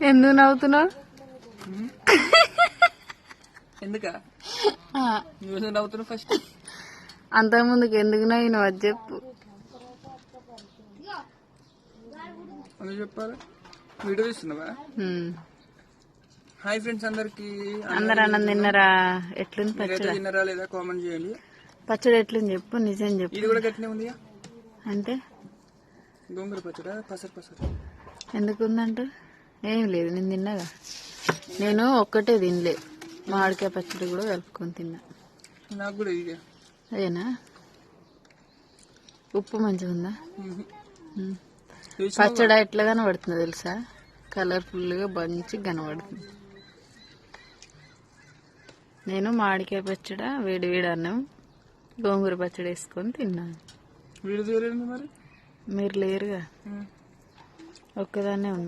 ఎందుకు నవ్వుతున్నావు? ఎందుక? నువ్వు నవ్వుతున్నావు ఫస్ట్ అంతకుముందుకు ఎందుకు నవ్వినావు? అది చెప్పు. అని చెప్పాలి. వీడియో తీస్తున్నావా. హాయ్ ఫ్రెండ్స్ అందరికి. అందరు అన్నం తిన్నరా? ఎట్లుంది పచ్చడి? తిన్నారా లేదా కామెంట్ చేయండి. పచ్చడి ఎట్లుంది చెప్పు నిజం చెప్పు. ఇది కూడా గట్టినే ఉంది అంటే? గోంగూర పచ్చడా? పసరు పసరు. ఎందుకు ఉందంట? ఏం లేదు నేను తిన్నాగా నేను ఒక్కటే తినలే. మామిడికాయ పచ్చడి కూడా కలుపుకొని తిన్నా. నాకు కూడా ఇది. అదేనా? ఉప్పు మంచిగా ఉందా? పచ్చడి ఎట్లా కనబడుతుందో తెలుసా? కలర్ఫుల్గా మంచిగా కనబడుతుంది. నేను మామిడికాయ పచ్చడి వేడి వేడి అన్నం గోంగూర పచ్చడి వేసుకొని తిన్నాను మరి? లేరుగా. ఒక్కదాన్నే ఉన్నా.